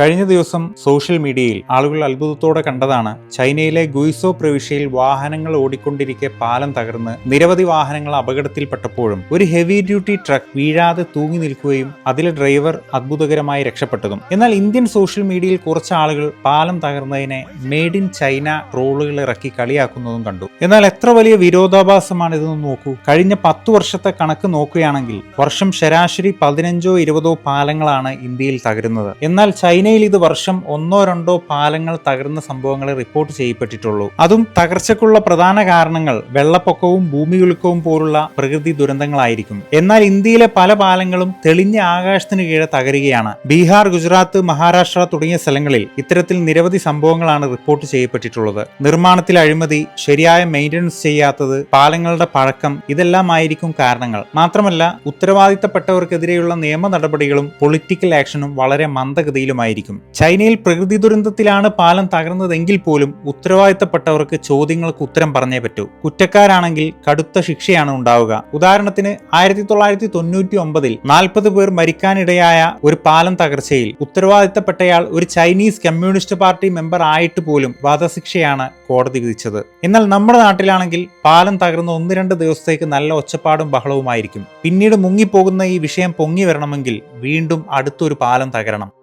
കഴിഞ്ഞ ദിവസം സോഷ്യൽ മീഡിയയിൽ ആളുകൾ അത്ഭുതത്തോടെ കണ്ടതാണ് ചൈനയിലെ ഗുയിസോ പ്രവിശ്യയിൽ വാഹനങ്ങൾ ഓടിക്കൊണ്ടിരിക്കെ പാലം തകർന്ന് നിരവധി വാഹനങ്ങൾ അപകടത്തിൽപ്പെട്ടപ്പോഴും ഒരു ഹെവി ഡ്യൂട്ടി ട്രക്ക് വീഴാതെ തൂങ്ങി നിൽക്കുകയും അതിലെ ഡ്രൈവർ അത്ഭുതകരമായി രക്ഷപ്പെട്ടതും. എന്നാൽ ഇന്ത്യൻ സോഷ്യൽ മീഡിയയിൽ കുറച്ച് ആളുകൾ പാലം തകർന്നതിനെ മെയ്ഡ് ഇൻ ചൈന ട്രോളുകൾ ഇറക്കി കളിയാക്കുന്നതും കണ്ടു. എന്നാൽ എത്ര വലിയ വിരോധാഭാസമാണ് ഇതെന്ന് നോക്കൂ. കഴിഞ്ഞ പത്തു വർഷത്തെ കണക്ക് നോക്കുകയാണെങ്കിൽ വർഷം ശരാശരി പതിനഞ്ചോ ഇരുപതോ പാലങ്ങളാണ് ഇന്ത്യയിൽ തകരുന്നത്. എന്നാൽ ചൈനയിൽ ഇത് വർഷം ഒന്നോ രണ്ടോ പാലങ്ങൾ തകർന്ന സംഭവങ്ങളെ റിപ്പോർട്ട് ചെയ്യപ്പെട്ടിട്ടുള്ളൂ. അതും തകർച്ചയ്ക്കുള്ള പ്രധാന കാരണങ്ങൾ വെള്ളപ്പൊക്കവും ഭൂമികുലുക്കവും പോലുള്ള പ്രകൃതി ദുരന്തങ്ങളായിരിക്കും. എന്നാൽ ഇന്ത്യയിലെ പല പാലങ്ങളും തെളിഞ്ഞ ആകാശത്തിന് കീഴെ തകരുകയാണ്. ബീഹാർ ഗുജറാത്ത് മഹാരാഷ്ട്ര തുടങ്ങിയ സ്ഥലങ്ങളിൽ ഇത്തരത്തിൽ നിരവധി സംഭവങ്ങളാണ് റിപ്പോർട്ട് ചെയ്യപ്പെട്ടിട്ടുള്ളത്. നിർമ്മാണത്തിൽ അഴിമതി ശരിയായ മെയിന്റനൻസ് ചെയ്യാത്തത് പാലങ്ങളുടെ പഴക്കം ഇതെല്ലാമായിരിക്കും കാരണങ്ങൾ. മാത്രമല്ല ഉത്തരവാദിത്തപ്പെട്ടവർക്കെതിരെയുള്ള നിയമ നടപടികളും പൊളിറ്റിക്കൽ ആക്ഷനും വളരെ മന്ദഗതിയിലുമായിരിക്കും. ചൈനയിൽ പ്രകൃതി ദുരന്തത്തിലാണ് പാലം തകർന്നതെങ്കിൽ പോലും ഉത്തരവാദിത്തപ്പെട്ടവർക്ക് ചോദ്യങ്ങൾക്ക് ഉത്തരം പറഞ്ഞേ പറ്റൂ. കുറ്റക്കാരാണെങ്കിൽ കടുത്ത ശിക്ഷയാണ് ഉണ്ടാവുക. ഉദാഹരണത്തിന് ആയിരത്തി തൊള്ളായിരത്തി തൊണ്ണൂറ്റി ഒമ്പതിൽ നാൽപ്പത് പേർ മരിക്കാനിടയായ ഒരു പാലം തകർച്ചയിൽ ഉത്തരവാദിത്തപ്പെട്ടയാൾ ഒരു ചൈനീസ് കമ്മ്യൂണിസ്റ്റ് പാർട്ടി മെമ്പർ ആയിട്ട് പോലും വധശിക്ഷയാണ് കോടതി വിധിച്ചത്. എന്നാൽ നമ്മുടെ നാട്ടിലാണെങ്കിൽ പാലം തകർന്ന ഒന്ന് രണ്ട് ദിവസത്തേക്ക് നല്ല ഒച്ചപ്പാടും ബഹളവുമായിരിക്കും. പിന്നീട് മുങ്ങിപ്പോകുന്ന ഈ വിഷയം പൊങ്ങി വരണമെങ്കിൽ വീണ്ടും അടുത്തൊരു പാലം തകരണം.